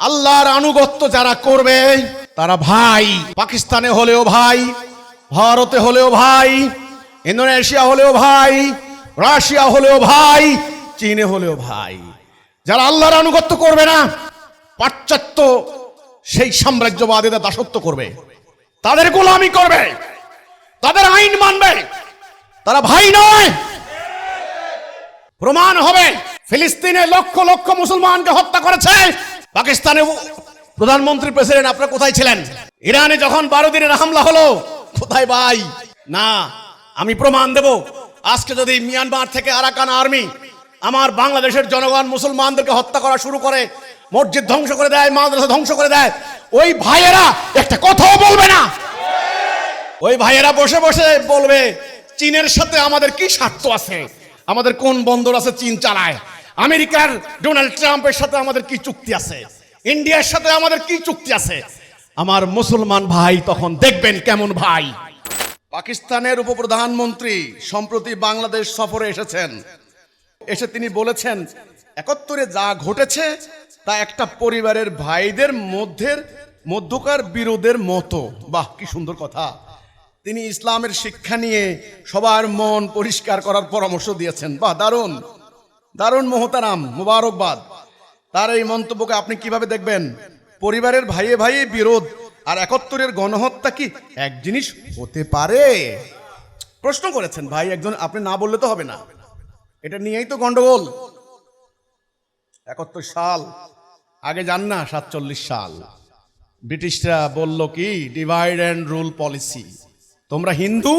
আল্লাহর আনুগত্য যারা করবে, তারা ভাই, পাকিস্তানে হলেও ভাই, ভারতে হলেও ভাই, ইন্দোনেশিয়া হলেও ভাই, রাশিয়া হলেও ভাই, চীনে হলেও ভাই। যারা আল্লাহর আনুগত্য করবে না, পাশ্চাত্য সেই সাম্রাজ্যবাদীদের দাসত্ব করবে। তাদের গোলামি করবে, তাদের আইন মানবে, তারা ভাই নয়। প্রমাণ হবে, ফিলিস্তিনে লক্ষ লক্ষ মুসলমানকে হত্যা করেছে পাকিস্তানে প্রধানমন্ত্রী প্রেসিডেন্ট আপনারা কোথায় ছিলেন? ইরানে যখন বারো দিনের হামলা হলো, কোথায় ভাই? না, আমি প্রমাণ দেব। আজকে যদি মিয়ানমার থেকে আরাকান আর্মি আমার বাংলাদেশের জনগণ মুসলমানদেরকে হত্যা করা শুরু করে, মসজিদ ধ্বংস করে দেয়, মাদ্রাসা ধ্বংস করে দেয়, ওই ভাইয়েরা একটা কথাও বলবে না। ওই ভাইয়েরা বসে বসে বলবে, চীনের সাথে আমাদের কি স্বার্থ আছে? আমাদের কোন বন্দর আছে? চীন চালায়। আমেরিকার ডোনাল্ড ট্রাম্পের সাথে আমাদের কি চুক্তি আছে? ইন্ডিয়ার সাথে আমাদের কি চুক্তি আছে? আমার মুসলমান ভাই, তখন দেখবেন কেমন ভাই। পাকিস্তানের উপপ্রধানমন্ত্রী সম্প্রতি বাংলাদেশ সফরে এসেছেন। এসে তিনি বলেছেন, একাত্তরে যা ঘটেছে, তা একটা পরিবারের ভাইদের মধ্যে মধ্যকার বিরোধের মতো। বাহ, কি সুন্দর কথা। তিনি ইসলামের শিক্ষা নিয়ে সবার মন পরিষ্কার করার পরামর্শ দিয়েছেন। বাহ, দারুণ। দারুণ মোহতারাম মুবারকবাদ। তার এই মন্তব্যকে আপনি কীভাবে দেখবেন? পরিবারের ভাইয়ে ভাইয়ে বিরোধ আর একাত্তরের গণহত্যা কি এক জিনিস হতে পারে? প্রশ্ন করেছেন, ভাই, একজন আপনি না বললে তো হবে না। এটা নিয়েই তো গন্ডগোল। একাত্তর সাল, আগে যান না সাতচল্লিশ সাল। ব্রিটিশরা বলল কি ডিভাইড অ্যান্ড রুল পলিসি তোমরা হিন্দু,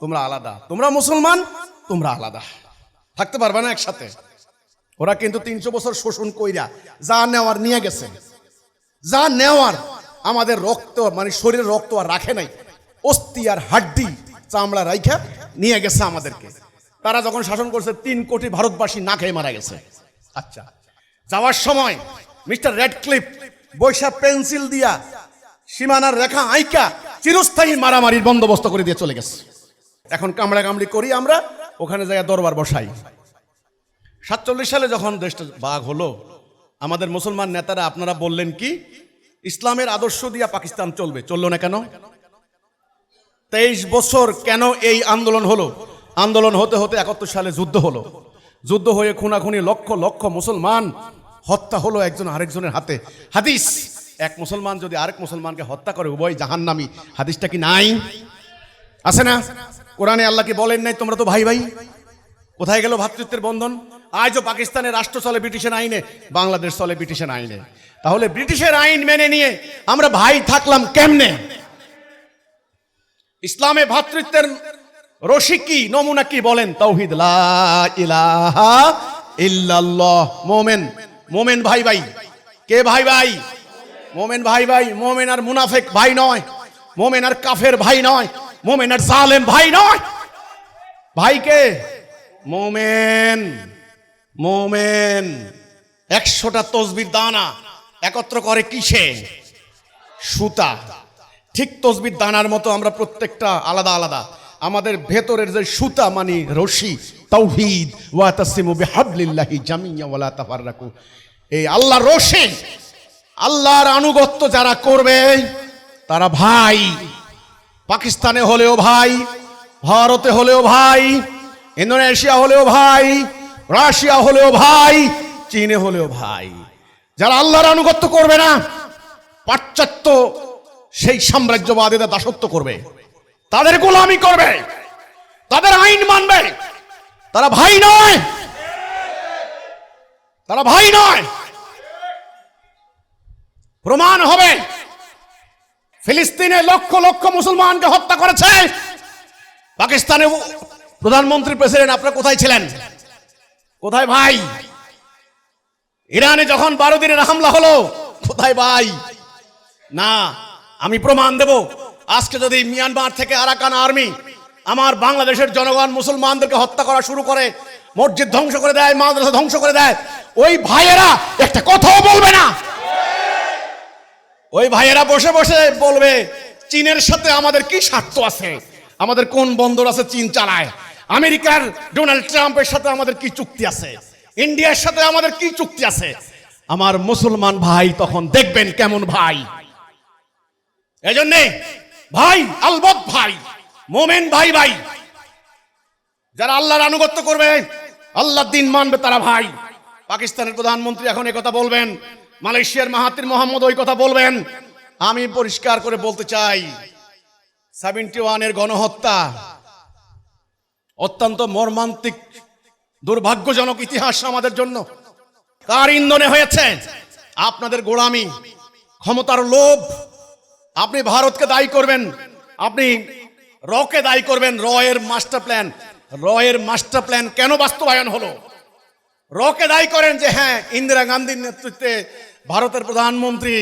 তোমরা আলাদা। তোমরা মুসলমান, তোমরা আলাদা। থাকতে পারবে না একসাথে। ওরা কিন্তু তিনশো বছর শোষণ কইরা যা নেওয়ার নিয়ে গেছে। যা নেওয়ার আমাদের রক্ত মানে শরীরের রক্ত আর রাখে নাই। অস্থি আর হাড্ডি চামড়া রাইখা নিয়ে গেছে আমাদেরকে। তারা যখন শাসন করছে, তিন কোটি ভারতবাসী না খেয়ে মারা গেছে। আচ্ছা যাওয়ার সময় মিস্টার রেড ক্লিপ বৈশা পেন্সিল দিয়া সীমানার রেখা আইকা চিরস্থায়ী মারামারির বন্দোবস্ত করে দিয়ে চলে গেছে। এখন কামড়া কামড়ি করি আমরা ওখানে যাই দরবার বসাই। সাতচল্লিশ সালে যখন দেশটা বাঘ হলো, আমাদের মুসলমান নেতারা আপনারা বললেন কি, ইসলামের আদর্শ দিয়া পাকিস্তান চলবে। চলল না কেন? তেইশ বছর কেন এই আন্দোলন হলো? আন্দোলন হতে হতে একাত্তর সালে যুদ্ধ হলো। যুদ্ধ হয়ে খুনাখুনি লক্ষ লক্ষ মুসলমান হত্যা হলো একজন আরেকজনের হাতে। হাদিস, এক মুসলমান যদি আরেক মুসলমানকে হত্যা করে, উভয় জাহান্নামি। হাদিসটা কি নাই? আছে না? কোরআনে আল্লাহ কি বলেন নাই? তোমরা তো ভাই ভাই। কোথায় গেল ভাতৃত্বের বন্ধন? আজও পাকিস্তানের রাষ্ট্র চলে ব্রিটিশের আইনে, বাংলাদেশ চলে ব্রিটিশের আইনে। তাহলে ব্রিটিশের আইন মেনে নিয়ে আমরা ভাই থাকলাম কেমনে? ইসলামে ভ্রাতৃত্বের রশি কি, নমুনা কি বলেন? তৌহিদ ইল্লাল্লাহ। মোমেন মোমেন ভাই ভাই। কে ভাই ভাই? মোমেন ভাই ভাই, মোমেন আর মুনাফেক ভাই নয়। মোমেন আর কাফের ভাই নয়। মোমেন আর জালেম ভাই নয়। ভাই কে? মোমেন। মোমেন। একশোটা তসবির দানা একত্র করে কিসে? সুতা। ঠিক তসবির দানার মতো আমরা প্রত্যেকটা আলাদা আলাদা। আমাদের ভেতরের যে সুতা মানে রশি তৌহিদ ওয়া তাসিমু বিহাবলিল্লাহি জামিয়া ওয়ালা তাফাররাকু। এই আল্লাহ রশি, আল্লাহর আনুগত্য যারা করবে, তারা ভাই। পাকিস্তানে হলেও ভাই, ভারতে হলেও ভাই, ইন্দোনেশিয়া হলেও ভাই, রাশিয়া হলেও ভাই, চীনে হলেও ভাই। যারা আল্লাহর আনুগত্য করবে না, পাশ্চাত্য সেই সাম্রাজ্যবাদীদের দাসত্ব করবে। তাদের গোলামি করবে, তাদের আইন মানবে। তারা ভাই নয়। তারা ভাই নয়। প্রমাণ হবে। ফিলিস্তিনে লক্ষ লক্ষ মুসলমানকে হত্যা করেছে। পাকিস্তানে প্রধানমন্ত্রী প্রেসিডেন্ট আপনারা কোথায় ছিলেন? কোথায় ভাই? ইরানে যখন বারো দিনের হামলা হলো, কোথায় ভাই? না, আমি প্রমাণ দেব। আজকে যদি মিয়ানমার থেকে আরাকান আর্মি আমার বাংলাদেশের জনগণ মুসলমানদেরকে হত্যা করা শুরু করে, মসজিদ ধ্বংস করে দেয়, মাদ্রাসা ধ্বংস করে দেয়, ওই ভাইয়েরা একটা কথাও বলবে না। ওই ভাইয়েরা বসে বসে বলবে, চীনের সাথে আমাদের কি স্বার্থ আছে? আমাদের কোন বন্দর আছে চীন চালায়? আমেরিকার ডোনাল্ড ট্রাম্পের সাথে আমাদের কি চুক্তি আছে? ইন্ডিয়ার সাথে আমাদের কি চুক্তি আছে? আমার মুসলমান ভাই তখন দেখবেন কেমন ভাই। এজন্যে ভাই, আলবত ভাই, মোমেন ভাই ভাই, যারা আল্লাহর আনুগত্য করবে, আল্লাহর দিন মানবে তারা ভাই। পাকিস্তানের প্রধানমন্ত্রী এখন কথা বলবেন মালয়েশিয়ার মাহাতির মোহাম্মদ ওই কথা বলবেন। আমি পরিষ্কার করে বলতে চাই, সেভেন্টি ওয়ানের গণহত্যা অত্যন্ত মর্মান্তিক, দুর্ভাগ্যজনক ইতিহাস আমাদের জন্য। কার ইন্ধনে হয়েছে? আপনাদের গোড়ামি ক্ষমতার লোভ। আপনি ভারতকে দায়ী করবেন, আপনি রকে দায়ী করবেন র এর মাস্টার প্ল্যান। র এর মাস্টার প্ল্যান কেন বাস্তবায়ন হলো? রকে দায়ী করেন যে হ্যাঁ ইন্দিরা গান্ধীর নেতৃত্বে ভারতের প্রধানমন্ত্রী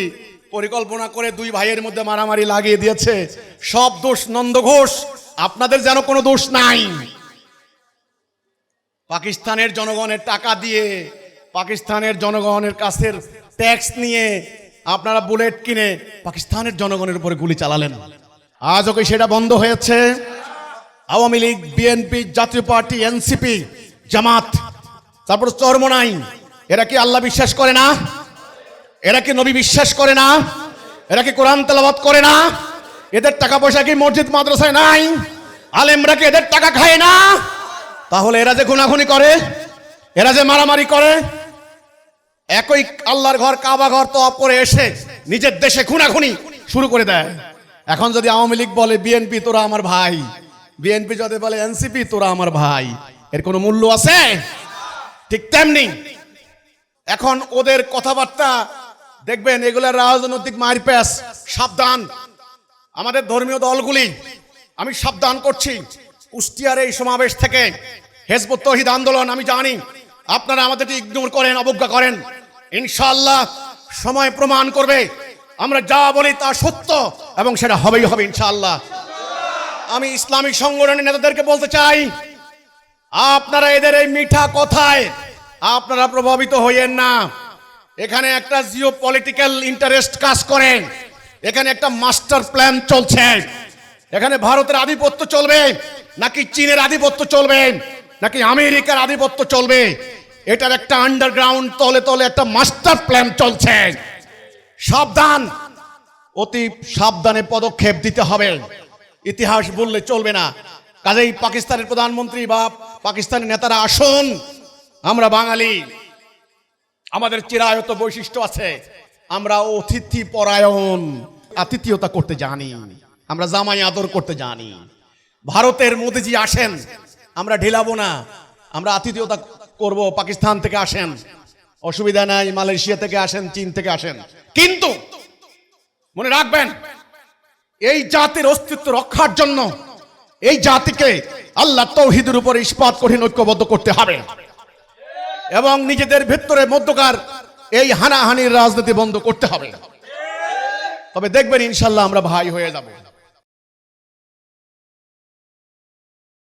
পরিকল্পনা করে দুই ভাইয়ের মধ্যে মারামারি লাগিয়ে দিয়েছে। সব দোষ নন্দ ঘোষ, আপনাদের যেন কোনো দোষ নাই। পাকিস্তানের জনগণের টাকা দিয়ে, পাকিস্তানের জনগণের কাছের ট্যাক্স নিয়ে আপনারা বুলেট কিনে পাকিস্তানের জনগণের উপরে গুলি চালালেন। আজ ওকে সেটা বন্ধ হয়েছে। Awami League, BNP, Jatiya party, NCP, Jamaat তারপর চরমনাই এরা কি আল্লাহ বিশ্বাস করে না? এরা কি নবী বিশ্বাস করে না? এরা কি কোরআন তেলাবাদ করে না? এদের টাকা পয়সা কি মসজিদ, মাদ্রাসায় নাই? আলেমরা কি এদের টাকা খায় না? তাহলে এরা যে খুনাখুনি করে, এরা যে মারামারি করে, একই আল্লাহর ঘর, কাবা ঘর তো করে এসে নিজের দেশে খুনাখুনি শুরু করে দেয়। এখন যদি আওয়ামী লীগ বলে, বিএনপি তোরা আমার ভাই। বিএনপি যদি বলে, এনসিপি তোরা আমার ভাই। এর কোনো মূল্য আছে? ঠিক তেমনি এখন ওদের কথাবার্তা, দেখবেন এগুলা রাজনৈতিক মারপ্যাস সাবধান। আমাদের ধর্মীয় দলগুলি, আমি সাবধান করছি, কুষ্টিয়ার এই সমাবেশ থেকে হেজবুত তহিদ আন্দোলন, আমি জানি আপনারা আমাদেরকে ইগনোর করেন, অবজ্ঞা করেন। ইনশাআল্লাহ সময় প্রমাণ করবে, আমরা যা বলি তা সত্য এবং সেটা হবেই হবে ইনশাআল্লাহ। আমি ইসলামিক সংগঠনের নেতাদেরকে বলতে চাই আপনারা এদের এই মিঠা কথায় আপনারা প্রভাবিত হইয়েন না। এখানে একটা জিও পলিটিক্যাল ইন্টারেস্ট কাজ করেন এখানে একটা মাস্টার প্ল্যান চলছে। এখানে ভারতের আধিপত্য চলবে, নাকি চীনের আধিপত্য চলবে, নাকি আমেরিকার আধিপত্য চলবে? এটার একটা আন্ডারগ্রাউন্ড তলে তলে একটা মাস্টার প্ল্যান চলছে। সাবধান! অতি সাবধানে পদক্ষেপ দিতে হবে। ইতিহাস বললে চলবে না। কাজেই পাকিস্তানের প্রধানমন্ত্রী বা পাকিস্তানের নেতারা আসুন। আমরা বাঙালি। আমাদের চিরায়ত বৈশিষ্ট্য আছে। আমরা অতিথি পরায়ণ আতিথিয়তা করতে জানি। আমরা জামাই আদর করতে জানি। ভারতের মোদিজি আসেন। আমরা ঢিলাবো না। আমরা আতিথিয়তা করব। পাকিস্তান থেকে আসেন। অসুবিধা নাই। মালয়েশিয়া থেকে আসেন। চীন থেকে আসেন। কিন্তু মনে রাখবেন, এই জাতির অস্তিত্ব রক্ষার জন্য, এই জাতিকে আল্লাহ তৌহিদের উপর ইস্পাত কঠিন ঐক্যবদ্ধ করতে হবে। এবং নিজেদের ভেতরে মধ্যকার এই হানাহানির রাজনীতি বন্ধ করতে হবে। তবে দেখবেন ইনশাল্লাহ আমরা ভাই হয়ে যাব।